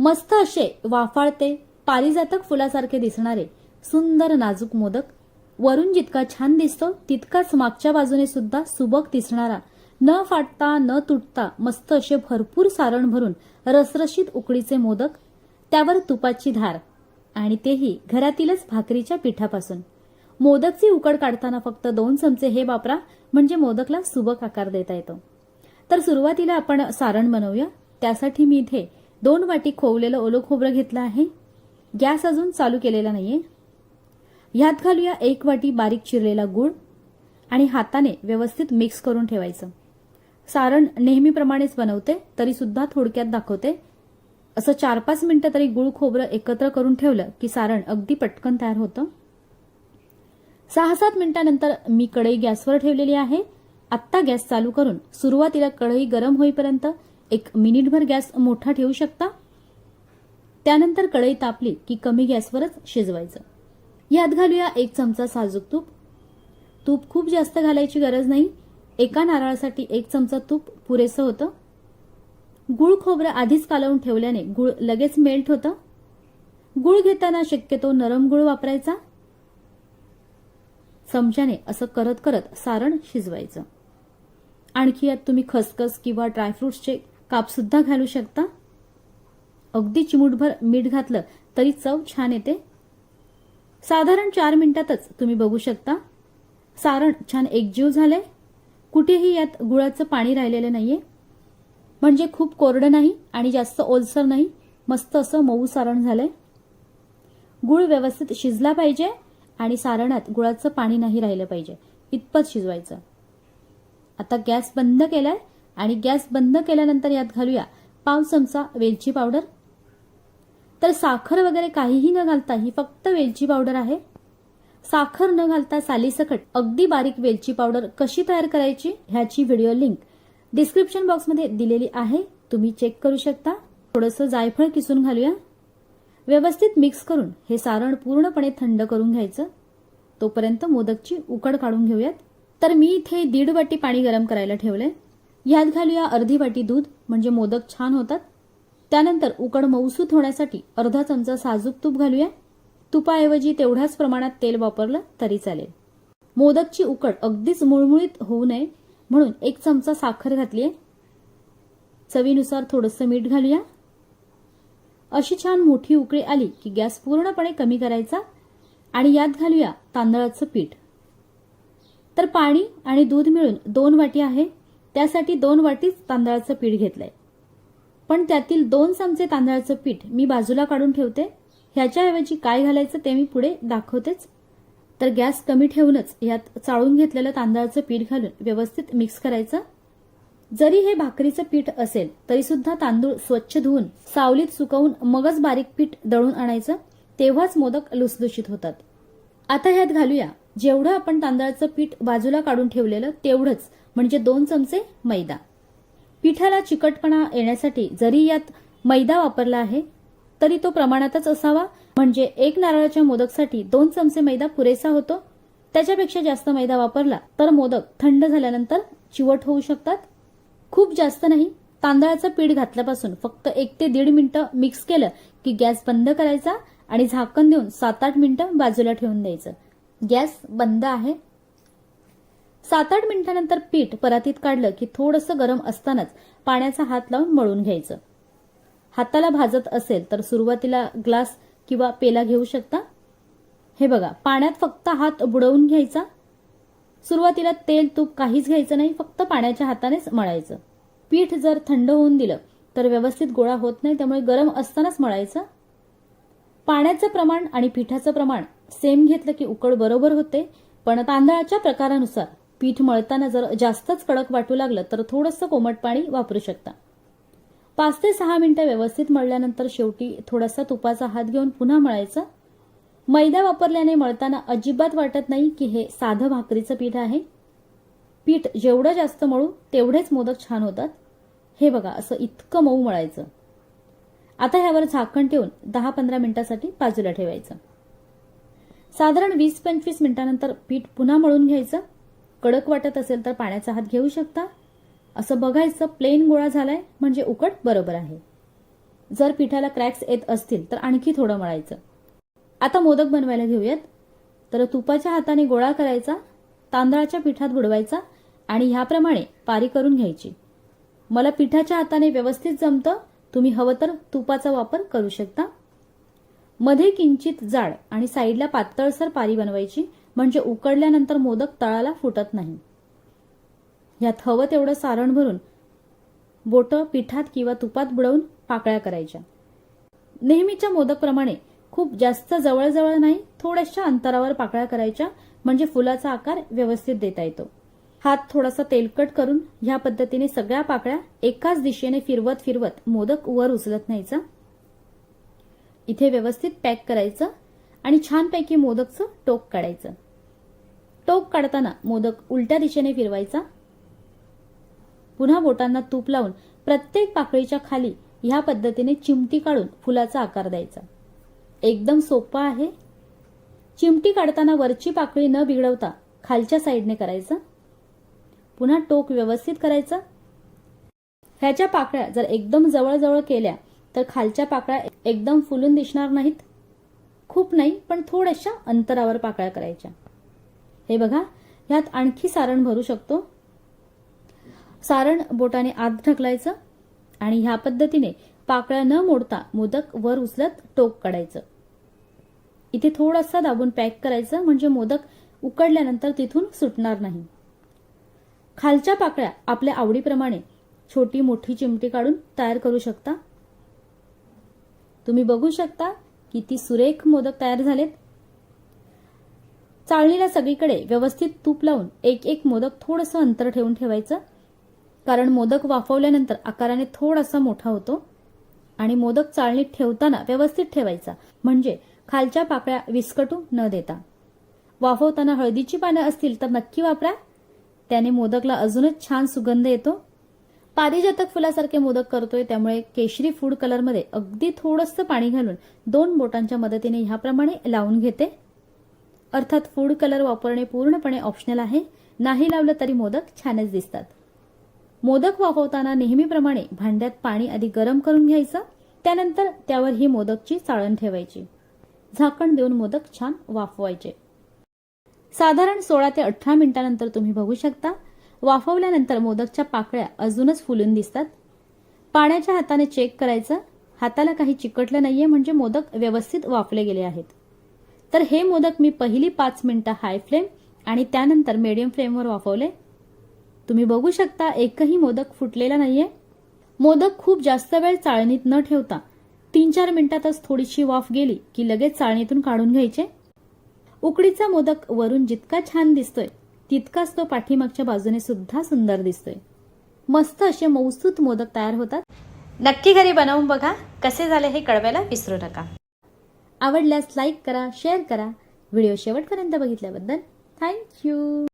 मस्त असे वाफाळते पारिजातक फुलासारखे दिसणारे सुंदर नाजूक मोदक. वरून जितका छान दिसतो तितकाच मागच्या बाजूने सुद्धा सुबक दिसणारा न फाटता न तुटता मस्त असे भरपूर सारण भरून रसरशीत उकडीचे मोदक त्यावर तुपाची धार आणि तेही घरातीलच भाकरीच्या पिठापासून. मोदकची उकड काढताना फक्त दोन चमचे हे वापरा म्हणजे मोदकला सुबक आकार देता येतो. तर सुरुवातीला आपण सारण बनवूया. त्यासाठी मी इथे दोन वाटी खोवलेलं ओलं खोबरं घेतलं आहे. गॅस अजून चालू केलेला नाहीये. ह्यात घालूया एक वाटी बारीक चिरलेला गूळ आणि हाताने व्यवस्थित मिक्स करून ठेवायचं. सारण नेहमीप्रमाणेच बनवते तरी सुद्धा थोडक्यात दाखवते. असं चार पाच मिनिटं तरी गुळ खोबरं एकत्र करून ठेवलं की सारण अगदी पटकन तयार होतं. सहा सात मिनिटांनंतर मी कढई गॅसवर ठेवलेली आहे. आत्ता गॅस चालू करून सुरुवातीला कढई गरम होईपर्यंत एक मिनिटभर गॅस मोठा ठेवू शकता? त्यानंतर कढई तापली की कमी गॅसवरच शिजवायचं. यात घालूया एक चमचा साजूक तूप. तूप खूप जास्त घालायची गरज नाही. एका नारळासाठी एक चमचा तूप पुरेसं होतं. गुळ खोबरं आधीच कालवून ठेवल्याने गुळ लगेच मेल्ट होतं. गुळ घेताना शक्यतो नरम गुळ वापरायचा. चमच्याने असं करत करत सारण शिजवायचं. आणखी यात तुम्ही खसखस किंवा ड्रायफ्रुट्सचे काप सुद्धा घालू शकता? अगदी चिमूटभर मीठ घातलं तरी चव छान येते. साधारण चार मिनिटातच तुम्ही बघू शकता. सारण छान एकजीव झालंय. कुठेही यात गुळाचं पाणी राहिलेलं नाहीये. म्हणजे खूप कोरडं नाही आणि जास्त ओलसर नाही. मस्त असं मऊ सारण झालंय. गुळ व्यवस्थित शिजला पाहिजे आणि सारणात गुळाचं पाणी नाही राहिलं पाहिजे. इतपत शिजवायचं. आता गॅस बंद केलाय. आणि गॅस बंद केल्यानंतर यात घालूया पाव चमचा वेलची पावडर. तर साखर वगैरे काहीही न घालता ही फक्त वेलची पावडर आहे. साखर न घालता सालीसकट अगदी बारीक वेलची पावडर कशी तयार करायची ह्याची व्हिडिओ लिंक डिस्क्रिप्शन बॉक्समध्ये दिलेली आहे. तुम्ही चेक करू शकता. थोडंसं जायफळ किसून घालूया. व्यवस्थित मिक्स करून हे सारण पूर्णपणे थंड करून घ्यायचं. तोपर्यंत मोदकची उकड काढून घेऊयात. तर मी इथे दीड वाटी पाणी गरम करायला ठेवलंय. यात घालूया अर्धी वाटी दूध म्हणजे मोदक छान होतात. त्यानंतर उकड मऊसूत होण्यासाठी अर्धा चमचा साजूक तूप घालूया. तुपाऐवजी तेवढ्याच प्रमाणात तेल वापरलं तरी चालेल. मोदकची उकड अगदीच मुळमुळीत होऊ नये म्हणून एक चमचा साखर घातलीय. चवीनुसार थोडंसं मीठ घालूया. अशी छान मोठी उकळी आली की गॅस पूर्णपणे कमी करायचा आणि यात घालूया तांदळाचं पीठ. तर पाणी आणि दूध मिळून दोन वाटी आहे. त्यासाठी दोन वाटीच तांदळाचं पीठ घेतलंय. पण त्यातील दोन चमचे तांदळाचं पीठ मी बाजूला काढून ठेवते. ह्याच्याऐवजी काय घालायचं ते मी पुढे दाखवतेच. तर गॅस कमी ठेवूनच यात चाळून घेतलेलं तांदळाचं पीठ घालून व्यवस्थित मिक्स करायचं. जरी हे भाकरीचं पीठ असेल तरी सुद्धा तांदूळ स्वच्छ धुवून सावलीत सुकवून मगच बारीक पीठ दळून आणायचं तेव्हाच मोदक लुसलुशीत होतात. आता ह्यात घालूया. जेवढं आपण तांदळाचं पीठ बाजूला काढून ठेवलेलं तेवढंच म्हणजे दोन चमचे मैदा. पिठाला चिकटपणा येण्यासाठी जरी यात मैदा वापरला आहे तरी तो प्रमाणातच असावा. म्हणजे एक नारळाच्या मोदकसाठी दोन चमचे मैदा पुरेसा होतो. त्याच्यापेक्षा जास्त मैदा वापरला तर मोदक थंड झाल्यानंतर चिवट होऊ शकतात. खूप जास्त नाही तांदळाचं पीठ घातल्यापासून फक्त एक ते दीड मिनिटं मिक्स केलं की गॅस बंद करायचा आणि झाकण देऊन सात आठ मिनिटं बाजूला ठेवून द्यायचं. गॅस बंद आहे. सात आठ मिनिटांनंतर पीठ परातीत काढलं की थोडंसं गरम असतानाच पाण्याचा हात लावून मळून घ्यायचं. हाताला भाजत असेल तर सुरुवातीला ग्लास किंवा पेला घेऊ शकता. हे बघा पाण्यात फक्त हात बुडवून घ्यायचा. सुरुवातीला तेल तूप काहीच घ्यायचं नाही फक्त पाण्याच्या हातानेच मळायचं. पीठ जर थंड होऊन दिलं तर व्यवस्थित गोळा होत नाही त्यामुळे गरम असतानाच मळायचं. पाण्याचं प्रमाण आणि पिठाचं प्रमाण सेम घेतलं की उकड बरोबर होते पण तांदळाच्या प्रकारानुसार पीठ मळताना जर जास्तच कडक वाटू लागलं तर थोडंसं कोमट पाणी वापरू शकता. पाच ते सहा मिनिटं व्यवस्थित मळल्यानंतर शेवटी थोडासा तुपाचा हात घेऊन पुन्हा मळायचं. मैदा वापरल्याने मळताना अजिबात वाटत नाही की हे साधं भाकरीचं पीठ आहे. पीठ जेवढं जास्त मळू तेवढेच मोदक छान होतात. हे बघा असं इतकं मऊ मळायचं. आता ह्यावर झाकण ठेवून दहा पंधरा मिनिटासाठी बाजूला ठेवायचं. साधारण वीस पंचवीस मिनिटानंतर पीठ पुन्हा मळून घ्यायचं. कडक वाटत असेल तर पाण्याचा हात घेऊ शकता. असं बघायचं प्लेन गोळा झालाय म्हणजे उकट बरोबर आहे. जर पिठाला क्रॅक्स येत असतील तर आणखी थोडं मळायचं. आता मोदक बनवायला घेऊयात. तर तुपाच्या हाताने गोळा करायचा तांदळाच्या पिठात बुडवायचा आणि ह्याप्रमाणे पारी करून घ्यायची. मला पिठाच्या हाताने व्यवस्थित जमतं तुम्ही हवं तर तुपाचा वापर करू शकता. मध्ये किंचित जाड आणि साईडला पातळसर पारी बनवायची म्हणजे उकडल्यानंतर मोदक तळाला फुटत नाही. यात हवं तेवढं सारण भरून बोटं पिठात किंवा तुपात बुडवून पाकळ्या करायच्या. नेहमीच्या मोदकप्रमाणे खूप जास्त जवळजवळ नाही थोड्याशा अंतरावर पाकळ्या करायच्या म्हणजे फुलाचा आकार व्यवस्थित देता येतो. हात थोडासा तेलकट करून ह्या पद्धतीने सगळ्या पाकळ्या एकाच दिशेने फिरवत फिरवत मोदक वर उचलत न्यायचा. इथे व्यवस्थित पॅक करायचं आणि छानपैकी मोदकचं टोक काढायचं. टोक काढताना मोदक उलट्या दिशेने फिरवायचा. पुन्हा बोटांना तूप लावून प्रत्येक पाकळीच्या खाली ह्या पद्धतीने चिमटी काढून फुलाचा आकार द्यायचा. एकदम सोपा आहे. चिमटी काढताना वरची पाकळी न बिघडवता खालच्या साईडने करायचं. पुन्हा टोक व्यवस्थित करायचं? ह्याच्या पाकळ्या जर एकदम जवळजवळ केल्या तर खालच्या पाकळ्या एकदम फुलून दिसणार नाहीत? खूप नाही पण थोड्याशा अंतरावर पाकळ्या करायच्या. हे बघा ह्यात आणखी सारण भरू शकतो. सारण बोटाने आत ढकलायचं आणि ह्या पद्धतीने पाकळ्या न मोडता मोदक वर उचलत टोक काढायचं. इथे थोडासा दाबून पॅक करायचं म्हणजे मोदक उकडल्यानंतर तिथून सुटणार नाही. खालच्या पाकळ्या आपल्या आवडीप्रमाणे छोटी मोठी चिमटी काढून तयार करू शकता. तुम्ही बघू शकता किती सुरेख मोदक तयार झालेत. चाळणीला सगळीकडे व्यवस्थित तूप लावून एक एक मोदक थोडंसं अंतर ठेवून ठेवायचं. कारण मोदक वाफवल्यानंतर आकाराने थोडासा मोठा होतो आणि मोदक चाळणीत ठेवताना व्यवस्थित ठेवायचा. म्हणजे खालच्या पाकळ्या विस्कटू न देता. वाफवताना हळदीची पानं असतील तर नक्की वापरा. त्याने मोदकला अजूनच छान सुगंध येतो. पारिजातक फुलासारखे मोदक करतोय त्यामुळे केशरी फूड कलरमध्ये अगदी थोडंसं पाणी घालून दोन बोटांच्या मदतीने ह्याप्रमाणे लावून घेते. अर्थात फूड कलर वापरणे पूर्णपणे ऑप्शनल आहे. नाही लावलं तरी मोदक छानच दिसतात. मोदक वाफवताना नेहमीप्रमाणे भांड्यात पाणी आधी गरम करून घ्यायचं त्यानंतर त्यावर ही मोदकची चाळण ठेवायची. झाकण देऊन मोदक छान वाफवायचे. साधारण सोळा ते अठरा मिनिटानंतर तुम्ही बघू शकता. वाफवल्यानंतर मोदकच्या पाकळ्या अजूनच फुलून दिसतात. पाण्याच्या हाताने चेक करायचं. हाताला काही चिकटलं नाहीये म्हणजे मोदक व्यवस्थित वाफले गेले आहेत. तर हे मोदक मी पहिली पाच मिनिटं हाय फ्लेम आणि त्यानंतर मीडियम फ्लेमवर वाफवले. तुम्ही बघू शकता एकही मोदक फुटलेला नाहीये. मोदक खूप जास्त वेळ चाळणीत न ठेवता तीन चार मिनिटातच थोडीशी वाफ गेली की लगेच चाळणीतून काढून घ्यायचे. उकडीचा मोदक वरून जितका छान दिसतोय तितकाच तो पाठीमागच्या बाजूने सुद्धा सुंदर दिसतोय. मस्त असे मौसूत मोदक तयार होतात. नक्की घरी बनवून बघा कसे झाले हे कळवायला विसरू नका. आवडल्यास लाईक करा शेअर करा. व्हिडिओ शेवटपर्यंत बघितल्याबद्दल थँक्यू